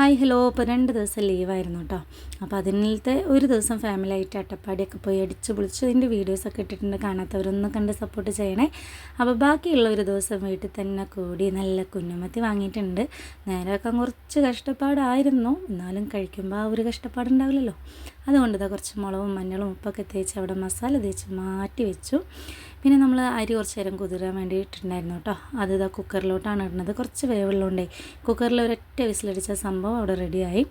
Hi hello. ഇപ്പോൾ രണ്ട് ദിവസം ലീവായിരുന്നു കേട്ടോ അപ്പോൾ അതിനത്തെ ഒരു ദിവസം ഫാമിലി ആയിട്ട് അട്ടപ്പാടിയൊക്കെ പോയി അടിച്ച് പൊളിച്ച് അതിന്റെ വീഡിയോസൊക്കെ ഇട്ടിട്ടുണ്ട്. കാണാത്തവരൊന്ന് കണ്ട് സപ്പോർട്ട് ചെയ്യണേ. അപ്പോൾ ബാക്കിയുള്ള ഒരു ദിവസം വീട്ടിൽ തന്നെ കൂടി നല്ല കുഞ്ഞുമത്തി വാങ്ങിയിട്ടുണ്ട്. നേരമൊക്കെ കുറച്ച് കഷ്ടപ്പാടായിരുന്നു. എന്നാലും കഴിക്കുമ്പോൾ ആ ഒരു കഷ്ടപ്പാടുണ്ടാവില്ലല്ലോ. അതുകൊണ്ട് കുറച്ച് മുളകും മഞ്ഞളും ഉപ്പൊക്കെ തേച്ച് അവിടെ മസാല തേച്ച് മാറ്റി വെച്ചു. പിന്നെ നമ്മൾ അരി കുറച്ച് നേരം കുതിരാൻ വേണ്ടി ഇട്ടിട്ടുണ്ടായിരുന്നു കേട്ടോ. അത് ഇതാ കുക്കറിലോട്ടാണ് ഇടുന്നത്. കുറച്ച് വേവുള്ളതുകൊണ്ടേ കുക്കറിൽ ഒരൊറ്റ വിസിലടിച്ച സംഭവം അവിടെ റെഡിയായി.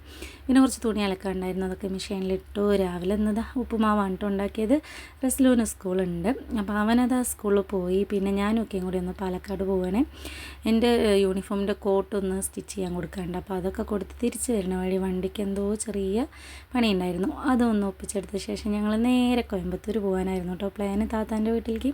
പിന്നെ കുറച്ച് തുണി അലക്കാണ്ടായിരുന്നു അതൊക്കെ മെഷീനിലിട്ടു. രാവിലെ എന്നതാ ഉപ്പുമാവാണ് കേട്ടോ ഉണ്ടാക്കിയത്. റസ്ലൂന് സ്കൂളുണ്ട്. അപ്പോൾ അവനത് ആ സ്കൂളിൽ പോയി. പിന്നെ ഞാനും ഒക്കെയും കൂടി ഒന്ന് പാലക്കാട് പോവാണേ എന്റെ യൂണിഫോമിന്റെ കോട്ടൊന്ന് സ്റ്റിച്ച് ചെയ്യാൻ കൊടുക്കാണ്ട് അപ്പോൾ അതൊക്കെ കൊടുത്ത് തിരിച്ച് വരുന്ന വഴി വണ്ടിക്ക് എന്തോ ചെറിയ പണിയുണ്ടായിരുന്നു. അതൊന്ന് ഒപ്പിച്ചെടുത്ത ശേഷം ഞങ്ങൾ നേരെ കോയമ്പത്തൂർ പോകാനായിരുന്നു കേട്ടോ. പ്ലാന് താത്താന്റെ വീട്ടിലേക്ക്.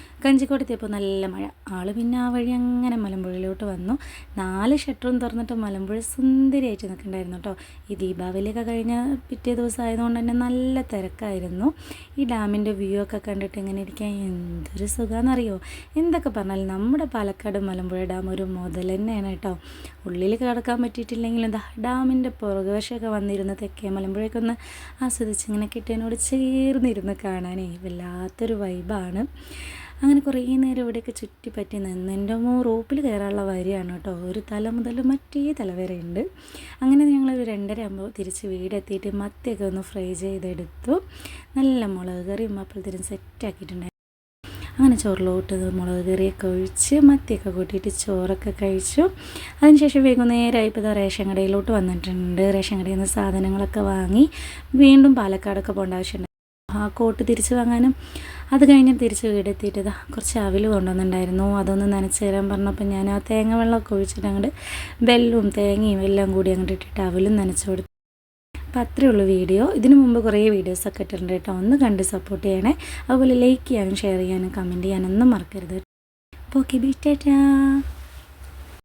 കഞ്ചിക്കോടെത്തിയപ്പോൾ നല്ല മഴ. ആൾ പിന്നെ ആ വഴി അങ്ങനെ മലമ്പുഴയിലോട്ട് വന്നു. നാല് ഷട്ടറും തുറന്നിട്ട് മലമ്പുഴ സുന്ദരിയായിട്ട് നിൽക്കണ്ടായിരുന്നു കേട്ടോ. ഈ ദീപാവലിയൊക്കെ കഴിഞ്ഞ പിറ്റേ ദിവസം ആയതുകൊണ്ട് തന്നെ നല്ല തിരക്കായിരുന്നു. ഈ ഡാമിന്റെ വ്യൂ ഒക്കെ കണ്ടിട്ട് ഇങ്ങനെ ഇരിക്കാൻ എന്തൊരു സുഖമെന്നറിയോ എന്തൊക്കെ പറഞ്ഞാൽ നമ്മുടെ പാലക്കാട് മലമ്പുഴ ഡാം ഒരു മുതൽ തന്നെയാണ് കേട്ടോ. ഉള്ളിൽ കിടക്കാൻ പറ്റിയിട്ടില്ലെങ്കിലും എന്താ ഡാമിന്റെ പുറകുവശമൊക്കെ വന്നിരുന്ന് തെക്കേ മലമ്പുഴയൊക്കെ ഒന്ന് ആസ്വദിച്ച് ഇങ്ങനെ കിട്ടിയതിനോട് ചേർന്നിരുന്ന് കാണാനേ വല്ലാത്തൊരു വൈബാണ് അങ്ങനെ കുറേ നേരം ഇവിടെയൊക്കെ ചുറ്റിപ്പറ്റി നിന്ന് എന്റെ മോ റോപ്പിൽ കയറാനുള്ള വരിയാണ് കേട്ടോ. ഒരു തല മുതൽ മറ്റേ തല വരെ ഉണ്ട് അങ്ങനെ ഞങ്ങളൊരു രണ്ടര ആകുമ്പോൾ തിരിച്ച് വീടെത്തിയിട്ട് മത്തിയൊക്കെ ഒന്ന് ഫ്രൈ ചെയ്തെടുത്തു. നല്ല മുളക് കറിയും അപ്പോഴത്തേനും സെറ്റാക്കിയിട്ടുണ്ടായിരുന്നു അങ്ങനെ ചോറിലോട്ട് മുളക് കറിയൊക്കെ ഒഴിച്ച് മത്തിയൊക്കെ കൂട്ടിയിട്ട് ചോറൊക്കെ കഴിച്ചു. അതിനുശേഷം വൈകുന്നേരമായിപ്പോൾ ഇതാ റേഷൻ കടയിലോട്ട് വന്നിട്ടുണ്ട്. റേഷൻ കടയിൽ നിന്ന് സാധനങ്ങളൊക്കെ വാങ്ങി വീണ്ടും പാലക്കാടൊക്കെ പോകേണ്ട ആവശ്യമുണ്ട്. ആ കോട്ട് തിരിച്ച് വാങ്ങാനും അത് കഴിഞ്ഞ് തിരിച്ച് വീടെത്തിയിട്ട് ഇതാ കുറച്ച് അവിൽ കൊണ്ടുവന്നിട്ടുണ്ടായിരുന്നു. അതൊന്ന് നനച്ച് തരാൻ പറഞ്ഞപ്പോൾ ഞാൻ ആ തേങ്ങ വെള്ളമൊക്കെ ഒഴിച്ചിട്ട് അങ്ങോട്ട് ബെല്ലും തേങ്ങയും എല്ലാം കൂടി അങ്ങോട്ട് ഇട്ടിട്ട് അവിലും നനച്ച് കൊടുത്തു. അപ്പോൾ അത്രയേ ഉള്ളൂ വീഡിയോ. ഇതിനു മുമ്പ് കുറേ വീഡിയോസൊക്കെ ഇട്ടിട്ടുണ്ട് കേട്ടോ. ഒന്ന് കണ്ട് സപ്പോർട്ട് ചെയ്യണേ. അതുപോലെ ലൈക്ക് ചെയ്യാനും ഷെയർ ചെയ്യാനും കമന്റ് ചെയ്യാനൊന്നും മറക്കരുത്. Okay beta